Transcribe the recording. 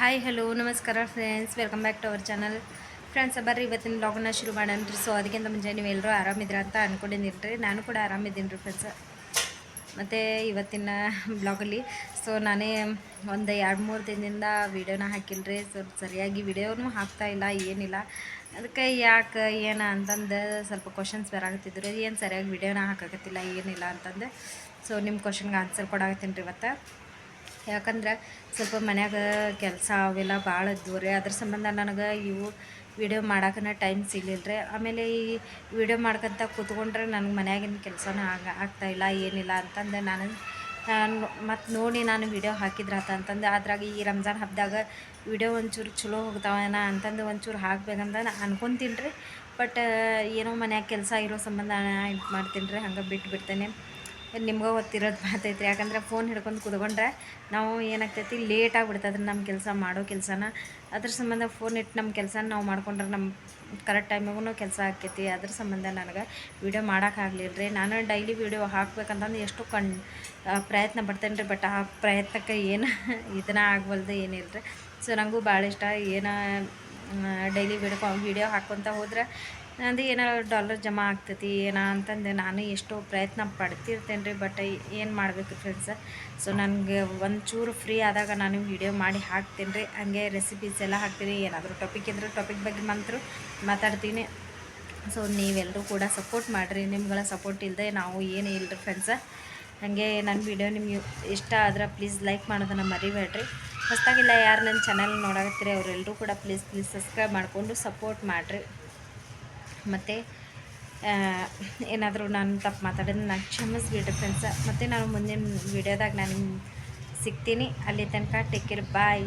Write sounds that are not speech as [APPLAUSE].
Hi hello ನಮಸ್ಕಾರ friends welcome back to our channel friends ಬರ್ರಿ, ಇವತ್ತಿನ ಬ್ಲಾಗನ್ನ ಶುರು ಮಾಡೋಣ ಸೊ ಅದಕ್ಕಿಂತ ಮುಂಚೆ ನೀವು ಎಲ್ಲರೂ ಆರಾಮಿದ್ರ ಅಂತ ಅಂದ್ಕೊಂಡಿದ್ದೀನಿ ರೀ. ನಾನು ಕೂಡ ಆರಾಮಿದ್ದೀನಿ ರೀ ಫ್ರೆಂಡ್ಸ್ ಮತ್ತು ಇವತ್ತಿನ ಬ್ಲಾಗಲ್ಲಿ ಸೊ ನಾನೇ ಒಂದು ಎರಡು ಮೂರು ದಿನದಿಂದ ವೀಡಿಯೋನ ಹಾಕಿಲ್ಲ ರೀ. ಸೊ ಸರಿಯಾಗಿ ವಿಡಿಯೋನೂ ಹಾಕ್ತಾ ಇಲ್ಲ, ಏನಿಲ್ಲ. ಅದಕ್ಕೆ ಯಾಕೆ, ಏನು ಅಂತಂದು ಸ್ವಲ್ಪ ಕ್ವಶನ್ಸ್ ಬರಾಕತ್ತಿದ್ರು ಏನು ಸರಿಯಾಗಿ ವೀಡಿಯೋನ ಹಾಕಕತ್ತಿಲ್ಲ, ಏನಿಲ್ಲ ಅಂತಂದು. ಸೊ ನಿಮ್ಮ ಕ್ವಶನ್ಗೆ ಆನ್ಸರ್ ಕೊಡಾಕತ್ತೀನಿ ರೀ ಇವತ್ತು. ಯಾಕಂದ್ರೆ ಸ್ವಲ್ಪ ಮನ್ಯಾಗ ಕೆಲಸ ಅವೆಲ್ಲ ಭಾಳ ಇದ್ವು ರೀ. ಅದ್ರ ಸಂಬಂಧ ನನಗೆ ಇವು ವಿಡಿಯೋ ಮಾಡಕ್ಕನ ಟೈಮ್ ಸಿಗಲಿಲ್ಲ ರೀ. ಆಮೇಲೆ ಈ ವಿಡಿಯೋ ಮಾಡ್ಕೊತ ಕೂತ್ಕೊಂಡ್ರೆ ನನಗೆ ಮನ್ಯಾಗಿನ ಕೆಲಸನೂ ಆಗ ಆಗ್ತಾಯಿಲ್ಲ ಏನಿಲ್ಲ ಅಂತಂದು ನಾನು ಮತ್ತು ನೋಡಿ ನಾನು ವಿಡಿಯೋ ಆತ ಅಂತಂದು ಅದ್ರಾಗ ಈ ರಂಜಾನ್ ಹಬ್ಬದಾಗ ವಿಡಿಯೋ ಒಂಚೂರು ಚಲೋ ಹೋಗ್ತಾವೇನ ಅಂತಂದು ಒಂಚೂರು ಹಾಕ್ಬೇಕಂತ ನಾ ಅನ್ಕೊಂತೀನಿ ರೀ. ಬಟ್ ಏನೋ ಮನ್ಯಾಗ ಕೆಲಸ ಇರೋ ಸಂಬಂಧ ಇದು ಮಾಡ್ತೀನಿ ರೀ. ಹಂಗೆ ಬಿಟ್ಟು ಬಿಡ್ತೇನೆ ನಿಮ್ಗೆ ಗೊತ್ತಿರೋದು ಮಾತೈತ್ರಿ ಯಾಕಂದ್ರೆ ಫೋನ್ ಹಿಡ್ಕೊಂಡು ಕುತ್ಕೊಂಡ್ರೆ ನಾವು ಏನಾಗ್ತೈತಿ ಲೇಟ್ ಆಗಿಬಿಡ್ತದೆ ನಮ್ಮ ಕೆಲಸ ಮಾಡೋ ಕೆಲಸನ. ಅದ್ರ ಸಂಬಂಧ ಫೋನ್ ಇಟ್ಟು ನಮ್ಮ ಕೆಲಸನ ನಾವು ಮಾಡ್ಕೊಂಡ್ರೆ ನಮ್ಮ ಕರೆಕ್ಟ್ ಟೈಮಿಗೂ ಕೆಲಸ ಆಕೈತಿ ಅದ್ರ ಸಂಬಂಧ ನನಗೆ ವೀಡಿಯೋ ಮಾಡೋಕ್ಕಾಗಲಿಲ್ಲ ರೀ ನಾನು ಡೈಲಿ ವೀಡಿಯೋ ಹಾಕ್ಬೇಕಂತಂದು ಎಷ್ಟು ಕಣ್ ಪ್ರಯತ್ನ ಪಡ್ತೇನೆ ರೀ ಬಟ್ ಆ ಪ್ರಯತ್ನಕ್ಕೆ ಏನು [LAUGHS] ಇದನ್ನ ಆಗ್ಬಲ್ದು ಏನಿಲ್ಲ ರೀ ಸೊ ನನಗೂ ಭಾಳ ಇಷ್ಟ. ಏನು ಡೈಲಿ ವಿಡಿಯೋ ವೀಡಿಯೋ ಹಾಕ್ಕೊತ ಹೋದ್ರೆ ನಂದು ಏನಾದ್ರು ಡಾಲರ್ ಜಮಾ ಆಗ್ತೈತಿ, ಏನ ಅಂತಂದು ನಾನು ಎಷ್ಟೋ ಪ್ರಯತ್ನ ಪಡ್ತಿರ್ತೇನೆ ರೀ ಬಟ್ ಏನು ಮಾಡಬೇಕು ಫ್ರೆಂಡ್ಸ್ ಸೊ ನನಗೆ ಒಂಚೂರು ಫ್ರೀ ಆದಾಗ ನಾನು ವಿಡಿಯೋ ಮಾಡಿ ಹಾಕ್ತೀನಿ ರೀ ಹಂಗೆ ರೆಸಿಪೀಸ್ ಎಲ್ಲ ಹಾಕ್ತೀನಿ. ಏನಾದರೂ ಟಾಪಿಕ್ ಇದ್ರೆ ಟಾಪಿಕ್ ಬಗ್ಗೆ ಮಾತ್ರ ಮಾತಾಡ್ತೀನಿ. ಸೊ ನೀವೆಲ್ಲರೂ ಕೂಡ ಸಪೋರ್ಟ್ ಮಾಡಿರಿ. ನಿಮ್ಗಳ ಸಪೋರ್ಟ್ ಇಲ್ಲದೆ ನಾವು ಏನು ಇಲ್ಲರಿ ಫ್ರೆಂಡ್ಸ ಹಾಗೆ ನನ್ನ ವಿಡಿಯೋ ನಿಮ್ಗೆ ಇಷ್ಟ ಆದ್ರೆ ಪ್ಲೀಸ್ ಲೈಕ್ ಮಾಡೋದನ್ನು ಮರಿಬೇಡ್ರಿ. ಹೊಸ್ದಾಗಿಲ್ಲ ಯಾರು ನನ್ನ ಚಾನಲ್ ನೋಡಾಕತ್ತೀರಿ ಅವರೆಲ್ಲರೂ ಕೂಡ ಪ್ಲೀಸ್ ಪ್ಲೀಸ್ ಸಬ್ಸ್ಕ್ರೈಬ್ ಮಾಡಿಕೊಂಡು ಸಪೋರ್ಟ್ ಮಾಡಿರಿ. ಮತ್ತು ಏನಾದರೂ ನಾನು ತಪ್ಪು ಮಾತಾಡೋದು ನಾನು ಕ್ಷಮಿಸ್ಬಿಡ್ರಿ ಫ್ರೆಂಡ್ಸ ಮತ್ತು ನಾನು ಮುಂದಿನ ವೀಡಿಯೋದಾಗ ನಾನು ಸಿಗ್ತೀನಿ. ಅಲ್ಲಿ ತನಕ ಟೇಕ್ ಕೇರ್ ಬಾಯ್